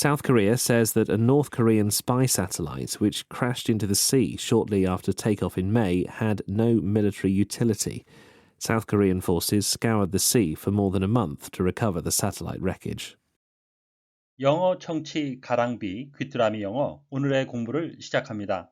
South Korea says that a North Korean spy satellite, which crashed into the sea shortly after takeoff in May, had no military utility. South Korean forces scoured the sea for more than a month to recover the satellite wreckage. 영어 청취 가랑비 귀뚜라미 영어 오늘의 공부를 시작합니다.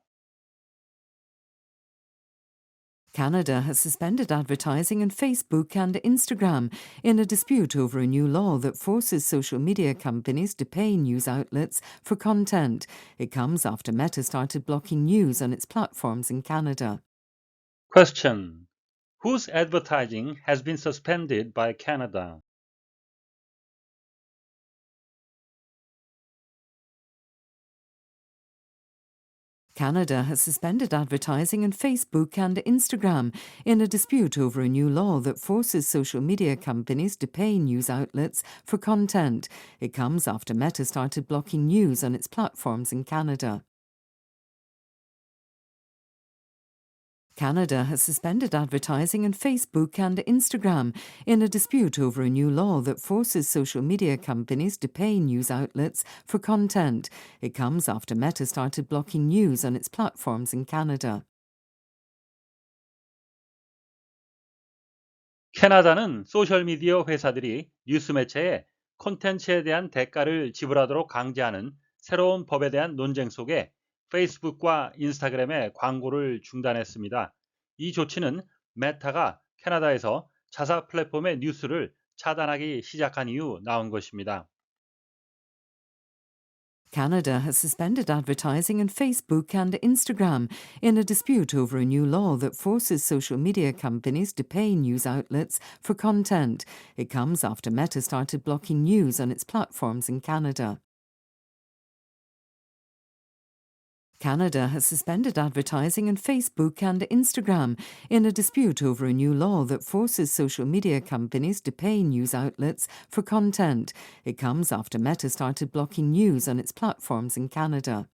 Canada has suspended advertising on Facebook and Instagram in a dispute over a new law that forces social media companies to pay news outlets for content. It comes after Meta started blocking news on its platforms in Canada. Question. Whose advertising has been suspended by Canada? Canada has suspended advertising on Facebook and Instagram in a dispute over a new law that forces social media companies to pay news outlets for content. It comes after Meta started blocking news on its platforms in Canada. Canada has suspended advertising on Facebook and Instagram in a dispute over a new law that forces social media companies to pay news outlets for content. It comes after Meta started blocking news on its platforms in Canada. 캐나다는 소셜미디어 회사들이 뉴스 매체에 콘텐츠에 대한 대가를 지불하도록 강제하는 새로운 법에 대한 논쟁 속에 페이스북과 인스타그램의 광고를 중단했습니다. 이 조치는 메타가 캐나다에서 자사 플랫폼의 뉴스를 차단하기 시작한 이후 나온 것입니다. Canada has suspended advertising on Facebook and Instagram in a dispute over a new law that forces social media companies to pay news outlets for content. It comes after Meta started blocking news on its platforms in Canada. Canada has suspended advertising on Facebook and Instagram in a dispute over a new law that forces social media companies to pay news outlets for content. It comes after Meta started blocking news on its platforms in Canada.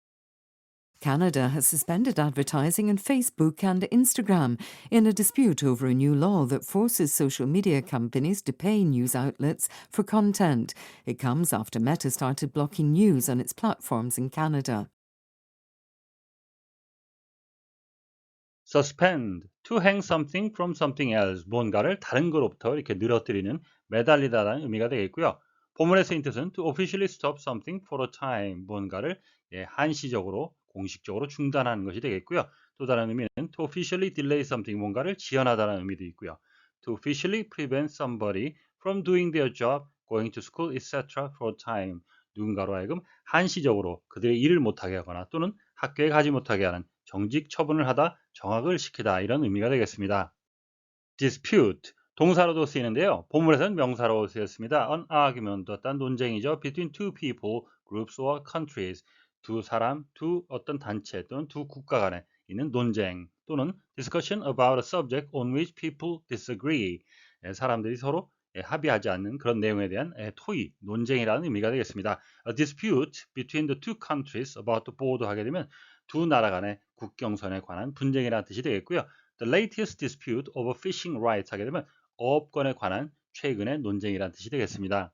Canada has suspended advertising on Facebook and Instagram in a dispute over a new law that forces social media companies to pay news outlets for content. It comes after Meta started blocking news on its platforms in Canada. Suspend, to hang something from something else, 뭔가를 다른 것로부터 이렇게 늘어뜨리는, 매달리다라는 의미가 되겠고요. 본문의 쓰인 뜻은 to officially stop something for a time, 뭔가를 예, 한시적으로, 공식적으로 중단하는 것이 되겠고요. 또 다른 의미는 to officially delay something, 뭔가를 지연하다는 의미도 있고요. to officially prevent somebody from doing their job, going to school, etc. for a time, 누군가로 하여금 한시적으로 그들의 일을 못하게 하거나 또는 학교에 가지 못하게 하는 정직 처분을 하다 정학을 시키다 이런 의미가 되겠습니다. dispute 동사로도 쓰이는데요. 본문에서는 명사로 쓰였습니다. an argument 어떤 논쟁이죠. between two people, groups or countries 두 사람, 두 어떤 단체 또는 두 국가 간에 있는 논쟁 또는 discussion about a subject on which people disagree 사람들이 서로 합의하지 않는 그런 내용에 대한 토의, 논쟁이라는 의미가 되겠습니다. A dispute between the two countries about the border 하게 되면 두 나라 간의 국경선에 관한 분쟁이라는 뜻이 되겠고요. The latest dispute over fishing rights 하게 되면 어업권에 관한 최근의 논쟁이라는 뜻이 되겠습니다.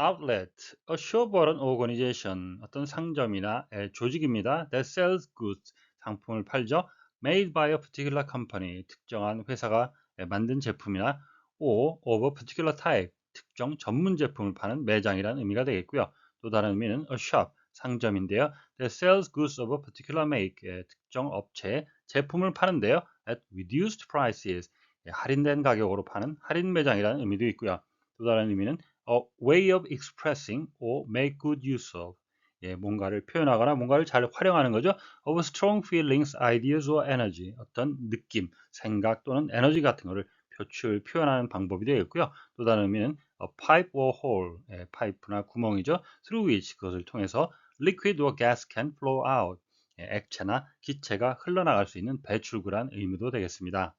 Outlet, a show-button organization, 어떤 상점이나 조직입니다. That sells goods, 상품을 팔죠. Made by a particular company, 특정한 회사가 만든 제품이나 or of a particular type, 특정 전문 제품을 파는 매장이라는 의미가 되겠고요. 또 다른 의미는 a shop, 상점인데요. That sells goods of a particular make. 예, 특정 업체 제품을 파는데요. At reduced prices. 예, 할인된 가격으로 파는 할인 매장이라는 의미도 있고요. 또 다른 의미는 a way of expressing or make good use of. 예, 뭔가를 표현하거나 뭔가를 잘 활용하는 거죠. of strong feelings, ideas or energy. 어떤 느낌, 생각 또는 에너지 같은 거를 표출, 표현하는 방법이 되겠고요. 또 다른 의미는 a pipe or hole, 예, 파이프나 구멍이죠. through which 그것을 통해서 liquid or gas can flow out. 액체나 기체가 흘러나갈 수 있는 배출구란 의미도 되겠습니다.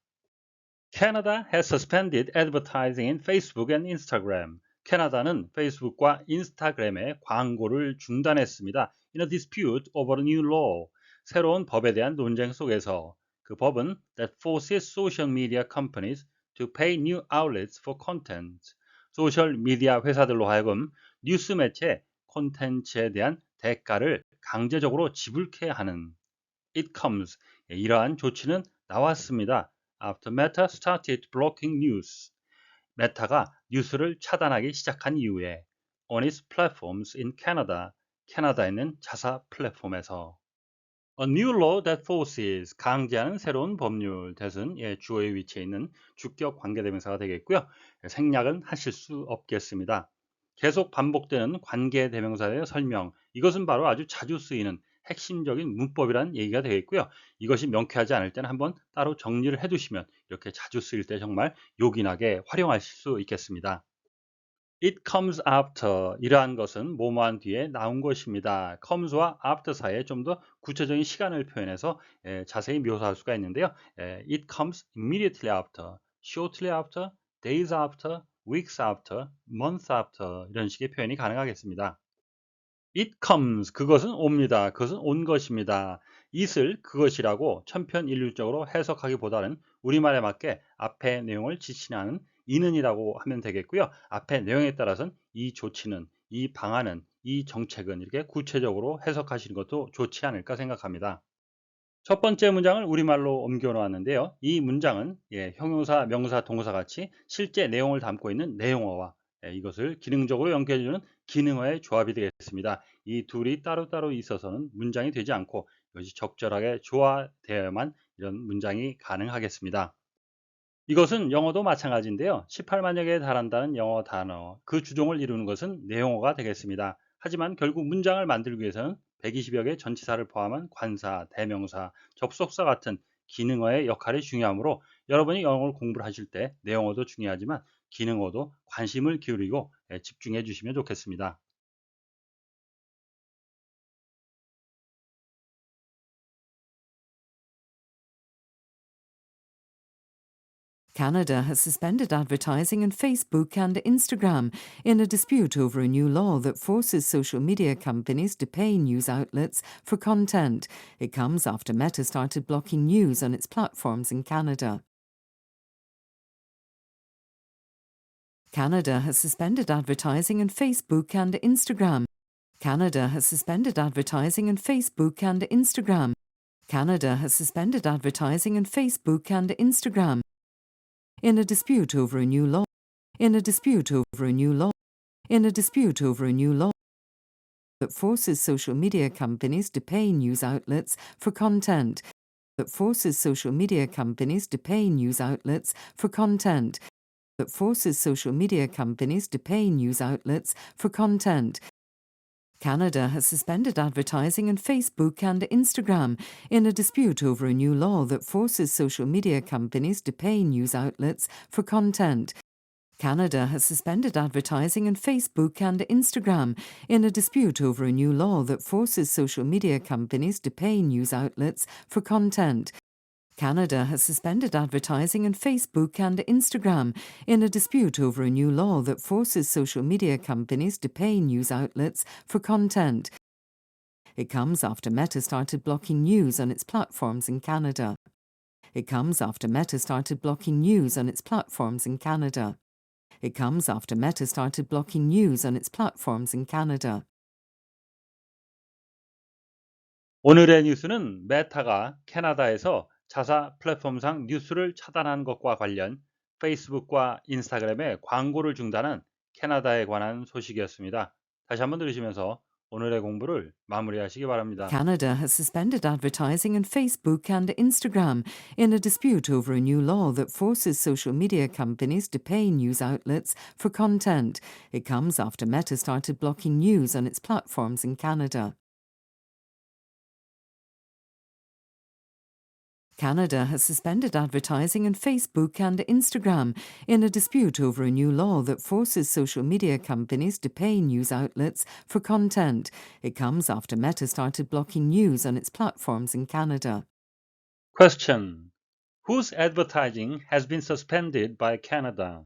Canada has suspended advertising in Facebook and Instagram. 캐나다는 페이스북과 인스타그램의 광고를 중단했습니다. In a dispute over a new law. 새로운 법에 대한 논쟁 속에서 그 법은 that forces social media companies to pay new outlets for content. 소셜 미디어 회사들로 하여금 뉴스 매체 콘텐츠에 대한 대가를 강제적으로 지불케 하는 it comes 예, 이러한 조치는 나왔습니다. After Meta started blocking news. 메타가 뉴스를 차단하기 시작한 이후에 on its platforms in Canada, 캐나다에 있는 자사 플랫폼에서 A new law that forces 강제하는 새로운 법률 대은 예, 주어의 위치에 있는 주격 관계대명사가 되겠고요. 생략은 하실 수 없겠습니다. 계속 반복되는 관계 대명사의 설명 이것은 바로 아주 자주 쓰이는 핵심적인 문법이라는 얘기가 되겠고요. 이것이 명쾌하지 않을 때는 한번 따로 정리를 해두시면 이렇게 자주 쓰일 때 정말 요긴하게 활용하실 수 있겠습니다. It comes after 이러한 것은 뭐뭐한 뒤에 나온 것입니다. comes와 after 사이에 좀 더 구체적인 시간을 표현해서 에, 자세히 묘사할 수가 있는데요. 에, it comes immediately after, shortly after, days after, weeks after, months after 이런 식의 표현이 가능하겠습니다. It comes 그것은 옵니다. 그것은 온 것입니다. it을 그것이라고 천편일률적으로 해석하기보다는 우리말에 맞게 앞의 내용을 지칭하는 이는이라고 하면 되겠고요. 앞의 내용에 따라서는 이 조치는, 이 방안은, 이 정책은 이렇게 구체적으로 해석하시는 것도 좋지 않을까 생각합니다. 첫 번째 문장을 우리말로 옮겨 놓았는데요. 이 문장은 예, 형용사, 명사, 동사 같이 실제 내용을 담고 있는 내용어와 예, 이것을 기능적으로 연결해주는 기능어의 조합이 되겠습니다. 이 둘이 따로따로 있어서는 문장이 되지 않고 이것이 적절하게 조화되어야만 이런 문장이 가능하겠습니다. 이것은 영어도 마찬가지인데요. 18만여 개에 달한다는 영어 단어, 그 주종을 이루는 것은 내용어가 되겠습니다. 하지만 결국 문장을 만들기 위해서는 120여 개 전치사를 포함한 관사, 대명사, 접속사 같은 기능어의 역할이 중요하므로 여러분이 영어를 공부를 하실 때 내용어도 중요하지만 기능어도 관심을 기울이고 예, 집중해 주시면 좋겠습니다. Canada has suspended advertising on Facebook and Instagram in a dispute over a new law that forces social media companies to pay news outlets for content. It comes after Meta started blocking news on its platforms in Canada. Canada has suspended advertising on Facebook and Instagram. Canada has suspended advertising on Facebook and Instagram. Canada has suspended advertising on Facebook and Instagram in a dispute over a new law. In a dispute over a new law. In a dispute over a new law that forces social media companies to pay news outlets for content. That forces social media companies to pay news outlets for content. That forces social media companies to pay news outlets for content. Canada has suspended advertising on Facebook and Instagram in a dispute over a new law that forces social media companies to pay news outlets for content. Canada has suspended advertising on Facebook and Instagram in a dispute over a new law that forces social media companies to pay news outlets for content. Canada has suspended advertising on Facebook and Instagram in a dispute over a new law that forces social media companies to pay news outlets for content. It comes after Meta started blocking news on its platforms in Canada. It comes after Meta started blocking news on its platforms in Canada. It comes after Meta started blocking news on its platforms in Canada. 오늘의 뉴스는 메타가 캐나다에서 자사 플랫폼상 뉴스를 차단한 것과 관련 페이스북과 인스타그램에 광고를 중단한 캐나다에 관한 소식이었습니다. 다시 한번 들으시면서 오늘의 공부를 마무리하시기 바랍니다. Canada has suspended advertising on Facebook and Instagram in a dispute over a new law that forces social media companies to pay news outlets for content. It comes after Meta started blocking news on its platforms in Canada. Canada has suspended advertising on Facebook and Instagram in a dispute over a new law that forces social media companies to pay news outlets for content. It comes after Meta started blocking news on its platforms in Canada. Question. Whose advertising has been suspended by Canada?